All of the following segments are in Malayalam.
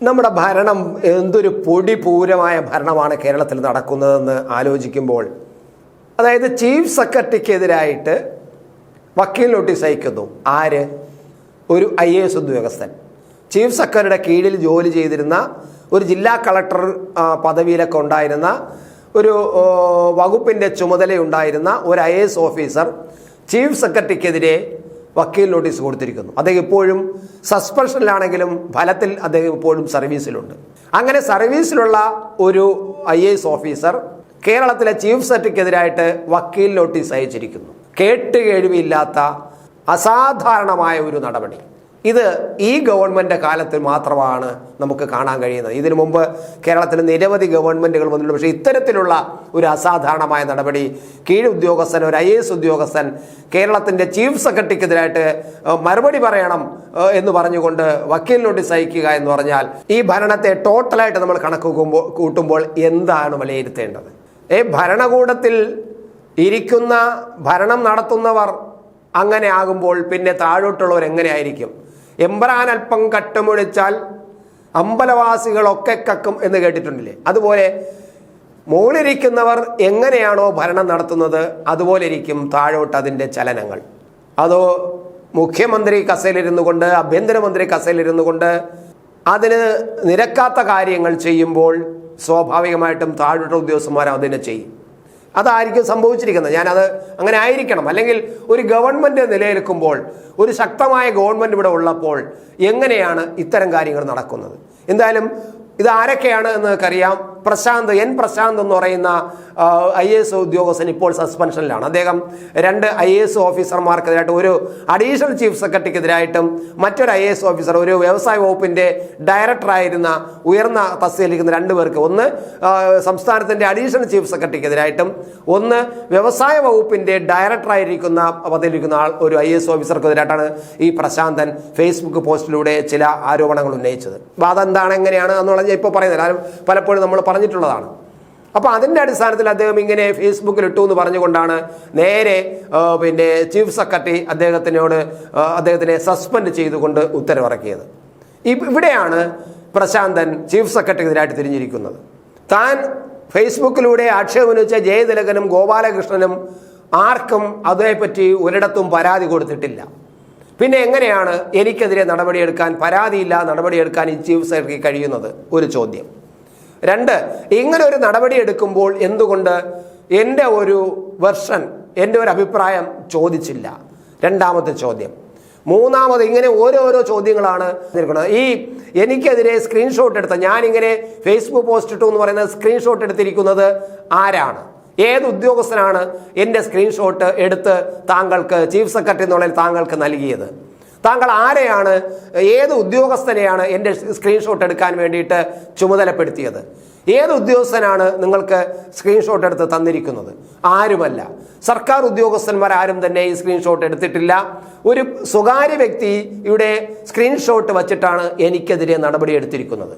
നമ്മുടെ ഭരണം എന്തൊരു പൊടിപൂരമായ ഭരണമാണ് കേരളത്തിൽ നടക്കുന്നതെന്ന് ആലോചിക്കുമ്പോൾ അതായത് ചീഫ് സെക്രട്ടറിക്കെതിരായിട്ട് വക്കീൽ നോട്ടീസ് അയക്കുന്നു. ആര്? ഒരു ഐ എ എസ് ഉദ്യോഗസ്ഥൻ. ചീഫ് സെക്രട്ടറിയുടെ കീഴിൽ ജോലി ചെയ്തിരുന്ന ഒരു ജില്ലാ കളക്ടർ പദവിയിലൊക്കെ ഉണ്ടായിരുന്ന ഒരു വകുപ്പിന്റെ ചുമതലയുണ്ടായിരുന്ന ഒരു ഐ എസ് ഓഫീസർ ചീഫ് സെക്രട്ടറിക്കെതിരെ വക്കീൽ നോട്ടീസ് കൊടുത്തിരിക്കുന്നു. അദ്ദേഹം ഇപ്പോഴും സസ്പെൻഷനിലാണെങ്കിലും ഫലത്തിൽ അദ്ദേഹം ഇപ്പോഴും സർവീസിലുണ്ട് അങ്ങനെ സർവീസിലുള്ള ഒരു ഐ എസ് ഓഫീസർ കേരളത്തിലെ ചീഫ് സെക്രട്ടറിക്കെതിരായിട്ട് വക്കീൽ നോട്ടീസ് അയച്ചിരിക്കുന്നു. കേട്ടുകേഴിവില്ലാത്ത അസാധാരണമായ ഒരു നടപടി. ഇത് ഈ ഗവൺമെന്റ് കാലത്ത് മാത്രമാണ് നമുക്ക് കാണാൻ കഴിയുന്നത്. ഇതിനു മുമ്പ് കേരളത്തിൽ നിരവധി ഗവൺമെന്റുകൾ വന്നിട്ടുണ്ട്. പക്ഷേ ഇത്തരത്തിലുള്ള ഒരു അസാധാരണമായ നടപടി കീഴ് ഉദ്യോഗസ്ഥൻ ഒരു ഐ എസ് ഉദ്യോഗസ്ഥൻ കേരളത്തിന്റെ ചീഫ് സെക്രട്ടറിക്കെതിരായിട്ട് മറുപടി പറയണം എന്ന് പറഞ്ഞുകൊണ്ട് വക്കീൽ നോട്ടീസ് അയക്കുക എന്ന് പറഞ്ഞാൽ ഈ ഭരണത്തെ ടോട്ടലായിട്ട് നമ്മൾ കണക്ക് കൂട്ടുമ്പോൾ എന്താണ് വിലയിരുത്തേണ്ടത്? ഏ ഭരണകൂടത്തിൽ ഇരിക്കുന്ന ഭരണം നടത്തുന്നവർ അങ്ങനെ ആകുമ്പോൾ പിന്നെ താഴോട്ടുള്ളവർ എങ്ങനെയായിരിക്കും എമ്പ്രാൻ അല്പം കട്ടമൊഴിച്ചാൽ അമ്പലവാസികളൊക്കെ കക്കും എന്ന് കേട്ടിട്ടുണ്ടില്ലേ? അതുപോലെ മുകളിരിക്കുന്നവർ എങ്ങനെയാണോ ഭരണം നടത്തുന്നത് അതുപോലെ ഇരിക്കും താഴോട്ട് അതിന്റെ ചലനങ്ങൾ. അതോ മുഖ്യമന്ത്രി കസയിലിരുന്നു കൊണ്ട് ആഭ്യന്തരമന്ത്രി കസയിലിരുന്നു കൊണ്ട് അതിന് നിരക്കാത്ത കാര്യങ്ങൾ ചെയ്യുമ്പോൾ സ്വാഭാവികമായിട്ടും താഴോട്ട് ഉദ്യോഗസ്ഥന്മാർ അതിനെ ചെയ്യും. അതായിരിക്കും സംഭവിച്ചിരിക്കുന്നത്. ഞാനത് അങ്ങനെ ആയിരിക്കണം. അല്ലെങ്കിൽ ഒരു ഗവൺമെന്റ് നിലനിൽക്കുമ്പോൾ ഒരു ശക്തമായ ഗവൺമെന്റ് ഇവിടെ ഉള്ളപ്പോൾ എങ്ങനെയാണ് ഇത്തരം കാര്യങ്ങൾ നടക്കുന്നത്? എന്തായാലും ഇത് ആരൊക്കെയാണ് എന്ന് നമുക്കറിയാം പ്രശാന്ത് എൻ പ്രശാന്ത് എന്ന് പറയുന്ന ഐ എ എസ് ഉദ്യോഗസ്ഥൻ ഇപ്പോൾ സസ്പെൻഷനിലാണ്. അദ്ദേഹം രണ്ട് ഐ എ എസ് ഓഫീസർമാർക്കെതിരായിട്ട് ഒരു അഡീഷണൽ ചീഫ് സെക്രട്ടറിക്കെതിരായിട്ടും മറ്റൊരു ഐ എ എസ് ഓഫീസർ ഒരു വ്യവസായ വകുപ്പിന്റെ ഡയറക്ടറായിരുന്ന ഉയർന്ന തസ്തികയിലിരിക്കുന്ന രണ്ട് പേർക്ക്. ഒന്ന് സംസ്ഥാനത്തിന്റെ അഡീഷണൽ ചീഫ് സെക്രട്ടറിക്കെതിരായിട്ടും ഒന്ന് വ്യവസായ വകുപ്പിന്റെ ഡയറക്ടറായിരിക്കുന്ന പദവിയിലിരിക്കുന്ന ആൾ ഒരു ഐ എസ് ഓഫീസർക്കെതിരായിട്ടാണ് ഈ പ്രശാന്തൻ ഫേസ്ബുക്ക് പോസ്റ്റിലൂടെ ചില ആരോപണങ്ങൾ ഉന്നയിച്ചത്. അപ്പോൾ അതെന്താണ് എങ്ങനെയാണ് എന്നുള്ളത് ഇപ്പോൾ പറയുന്നില്ല. പലപ്പോഴും നമ്മൾ പറഞ്ഞിട്ടുള്ളതാണ്. അപ്പോൾ അതിന്റെ അടിസ്ഥാനത്തിൽ അദ്ദേഹം ഇങ്ങനെ ഫേസ്ബുക്കിൽ ഇട്ടു എന്ന് പറഞ്ഞുകൊണ്ടാണ് നേരെ പിന്നെ ചീഫ് സെക്രട്ടറി അദ്ദേഹത്തിനോട് അദ്ദേഹത്തിനെ സസ്പെൻഡ് ചെയ്തുകൊണ്ട് ഉത്തരവിറക്കിയത്. ഇവിടെയാണ് പ്രശാന്തൻ ചീഫ് സെക്രട്ടറിക്കെതിരായിട്ട് തിരിഞ്ഞിരിക്കുന്നത്. താൻ ഫേസ്ബുക്കിലൂടെ ആക്ഷേപമുന്നയിച്ച ജയതിലകനും ഗോപാലകൃഷ്ണനും ആർക്കും അതേപ്പറ്റി ഒരിടത്തും പരാതി കൊടുത്തിട്ടില്ല. പിന്നെ എങ്ങനെയാണ് എനിക്കെതിരെ നടപടിയെടുക്കാൻ പരാതിയില്ല നടപടിയെടുക്കാൻ ഈ ചീഫ് സെക്രട്ടറി കഴിയുന്നത്? ഒരു ചോദ്യം. രണ്ട് ഇങ്ങനെ ഒരു നടപടി എടുക്കുമ്പോൾ എന്തുകൊണ്ട് എന്റെ ഒരു വെർഷൻ എന്റെ ഒരു അഭിപ്രായം ചോദിച്ചില്ല? രണ്ടാമത്തെ ചോദ്യം. മൂന്നാമത് ഇങ്ങനെ ഓരോരോ ചോദ്യങ്ങളാണ് നിൽക്കുന്നത്. ഈ എനിക്കെതിരെ സ്ക്രീൻഷോട്ട് എടുത്ത ഞാനിങ്ങനെ ഫേസ്ബുക്ക് പോസ്റ്റ് ഇട്ടു എന്ന് പറയുന്നത് സ്ക്രീൻഷോട്ട് എടുത്തിരിക്കുന്നത് ആരാണ്? ഏത് ഉദ്യോഗസ്ഥനാണ് എന്റെ സ്ക്രീൻഷോട്ട് എടുത്ത് താങ്കൾക്ക് ചീഫ് സെക്രട്ടറി എന്നുള്ളതിൽ താങ്കൾക്ക് നൽകിയത്? താങ്കൾ ആരെയാണ് ഏത് ഉദ്യോഗസ്ഥനെയാണ് എന്റെ സ്ക്രീൻഷോട്ട് എടുക്കാൻ വേണ്ടിയിട്ട് ചുമതലപ്പെടുത്തിയത്? ഏത് ഉദ്യോഗസ്ഥനാണ് നിങ്ങൾക്ക് സ്ക്രീൻഷോട്ട് എടുത്ത് തന്നിരിക്കുന്നത്? ആരുമല്ല. സർക്കാർ ഉദ്യോഗസ്ഥന്മാരാരും തന്നെ ഈ സ്ക്രീൻഷോട്ട് എടുത്തിട്ടില്ല. ഒരു സ്വകാര്യ വ്യക്തിയുടെ സ്ക്രീൻഷോട്ട് വച്ചിട്ടാണ് എനിക്കെതിരെ നടപടി എടുത്തിരിക്കുന്നത്.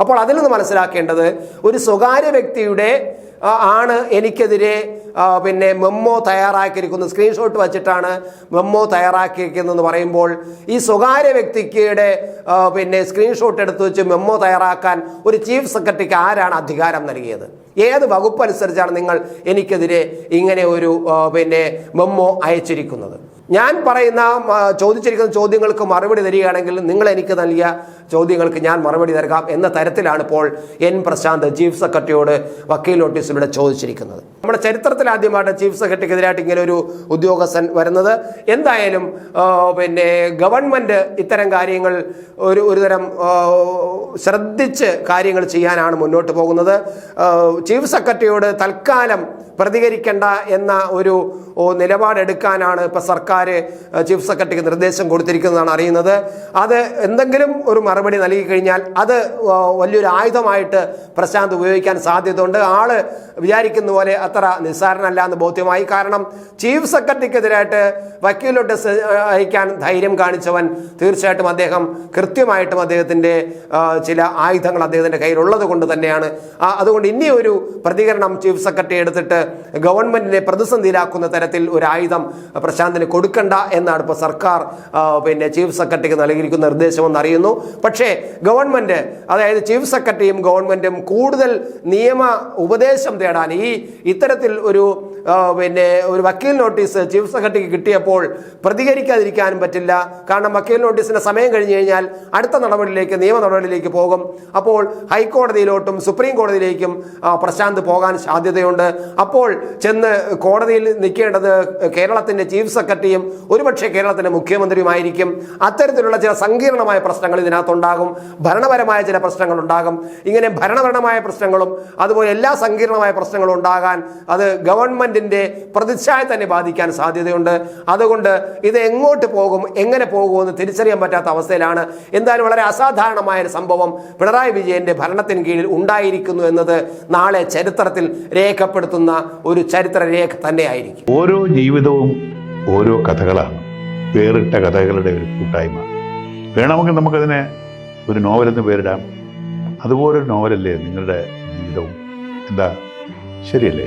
അപ്പോൾ അതിൽ നിന്ന് മനസ്സിലാക്കേണ്ടത് ഒരു സ്വകാര്യ വ്യക്തിയുടെ ആണ് എനിക്കെതിരെ പിന്നെ മെമ്മോ തയ്യാറാക്കിയിരിക്കുന്നത് സ്ക്രീൻഷോട്ട് വച്ചിട്ടാണ് മെമ്മോ തയ്യാറാക്കിയിരിക്കുന്നതെന്ന് പറയുമ്പോൾ ഈ സ്വകാര്യ വ്യക്തിയുടെ പിന്നെ സ്ക്രീൻഷോട്ട് എടുത്തു വെച്ച് മെമ്മോ തയ്യാറാക്കാൻ ഒരു ചീഫ് സെക്രട്ടറിക്ക് ആരാണ് അധികാരം നൽകിയത്? ഏത് വകുപ്പ് അനുസരിച്ചാണ് നിങ്ങൾ എനിക്കെതിരെ ഇങ്ങനെ ഒരു പിന്നെ മെമ്മോ അയച്ചിരിക്കുന്നത്? ഞാൻ പറയുന്ന ചോദിച്ചിരിക്കുന്ന ചോദ്യങ്ങൾക്ക് മറുപടി തരികയാണെങ്കിൽ നിങ്ങൾ എനിക്ക് നൽകിയ ചോദ്യങ്ങൾക്ക് ഞാൻ മറുപടി നൽകാം എന്ന തരത്തിലാണ് ഇപ്പോൾ എൻ പ്രശാന്ത് ചീഫ് സെക്രട്ടറിയോട് വക്കീൽ നോട്ടീസിലൂടെ ചോദിച്ചിരിക്കുന്നത്. നമ്മുടെ ചരിത്രത്തിൽ ആദ്യമായിട്ട് ചീഫ് സെക്രട്ടറിക്കെതിരായിട്ട് ഇങ്ങനെ ഒരു ഉദ്യോഗസ്ഥൻ വരുന്നത്. എന്തായാലും പിന്നെ ഗവൺമെന്റ് ഇത്തരം കാര്യങ്ങൾ ഒരു ഒരുതരം തരം ശ്രദ്ധിച്ച് കാര്യങ്ങൾ ചെയ്യാനാണ് മുന്നോട്ട് പോകുന്നത്. ചീഫ് സെക്രട്ടറിയോട് തൽക്കാലം പ്രതികരിക്കേണ്ട എന്ന ഒരു നിലപാടെടുക്കാനാണ് ഇപ്പോൾ സർക്കാർ ചീഫ് സെക്രട്ടറിക്ക് നിർദ്ദേശം കൊടുത്തിരിക്കുന്നതാണ് അറിയുന്നത്. അത് എന്തെങ്കിലും ഒരു മറുപടി നൽകി കഴിഞ്ഞാൽ അത് വലിയൊരു ആയുധമായിട്ട് പ്രശാന്ത് ഉപയോഗിക്കാൻ സാധ്യതയുണ്ട്. ആൾ വിചാരിക്കുന്ന പോലെ അത്ര നിസ്സാരനല്ല എന്ന് ബോധ്യമായി. കാരണം ചീഫ് സെക്രട്ടറിക്കെതിരായിട്ട് വക്കീലോട്ട് അയക്കാൻ ധൈര്യം കാണിച്ചവൻ തീർച്ചയായിട്ടും അദ്ദേഹം കൃത്യമായിട്ടും അദ്ദേഹത്തിന്റെ ചില ആയുധങ്ങൾ അദ്ദേഹത്തിന്റെ കയ്യിലുള്ളത് കൊണ്ട് തന്നെയാണ്. അതുകൊണ്ട് ഇനി ഒരു പ്രതികരണം ചീഫ് സെക്രട്ടറി എടുത്തിട്ട് ഗവൺമെന്റിനെ പ്രതിസന്ധിയിലാക്കുന്ന തരത്തിൽ ഒരു ആയുധം പ്രശാന്തിന് കൊടുക്കുക പുതുക്കണ്ട എന്നാണ് ഇപ്പോൾ സർക്കാർ പിന്നെ ചീഫ് സെക്രട്ടറിക്ക് നൽകിയിരിക്കുന്ന നിർദ്ദേശമെന്ന് അറിയുന്നു. പക്ഷേ ഗവൺമെന്റ് അതായത് ചീഫ് സെക്രട്ടറിയും ഗവൺമെന്റും കൂടുതൽ നിയമ ഉപദേശം തേടാൻ ഈ ഇത്തരത്തിൽ ഒരു പിന്നെ ഒരു വക്കീൽ നോട്ടീസ് ചീഫ് സെക്രട്ടറിക്ക് കിട്ടിയപ്പോൾ പ്രതികരിക്കാതിരിക്കാനും പറ്റില്ല. കാരണം വക്കീൽ നോട്ടീസിന്റെ സമയം കഴിഞ്ഞു കഴിഞ്ഞാൽ അടുത്ത നടപടിയിലേക്ക് നിയമ നടപടിയിലേക്ക് പോകും. അപ്പോൾ ഹൈക്കോടതിയിലോട്ടും സുപ്രീം കോടതിയിലേക്കും പ്രശാന്ത് പോകാൻ സാധ്യതയുണ്ട്. അപ്പോൾ ചെന്ന് കോടതിയിൽ നിൽക്കേണ്ടത് കേരളത്തിന്റെ ചീഫ് സെക്രട്ടറിയും ഒരുപക്ഷെ കേരളത്തിന്റെ മുഖ്യമന്ത്രിയുമായിരിക്കും. അത്തരത്തിലുള്ള ചില സങ്കീർണമായ പ്രശ്നങ്ങൾ ഇതിനകത്തുണ്ടാകും. ഭരണപരമായ ചില പ്രശ്നങ്ങൾ ഉണ്ടാകും ഇങ്ങനെ ഭരണപരമായ പ്രശ്നങ്ങളും അതുപോലെ എല്ലാ സങ്കീർണമായ പ്രശ്നങ്ങളും ഉണ്ടാകാൻ അത് ഗവൺമെന്റിന്റെ പ്രതിച്ഛായ തന്നെ ബാധിക്കാൻ സാധ്യതയുണ്ട്. അതുകൊണ്ട് ഇത് എങ്ങോട്ട് പോകും എങ്ങനെ പോകുമെന്ന് തിരിച്ചറിയാൻ പറ്റാത്ത അവസ്ഥയിലാണ്. എന്തായാലും വളരെ അസാധാരണമായ ഒരു സംഭവം പിണറായി വിജയന്റെ ഭരണത്തിന് കീഴിൽ ഉണ്ടായിരിക്കുന്നു എന്നത് നാളെ ചരിത്രത്തിൽ രേഖപ്പെടുത്തുന്ന ഒരു ചരിത്രരേഖ തന്നെയായിരിക്കും. ഓരോ ജീവിതവും ഓരോ കഥകളാണ്. വേറിട്ട കഥകളുടെ ഒരു കൂട്ടായ്മ. വേണമെങ്കിൽ നമുക്കതിനെ ഒരു നോവലെന്ന് പേരിടാം. അതുപോലൊരു നോവലല്ലേ നിങ്ങളുടെ ജീവിതവും? എന്താ? ശരിയല്ലേ?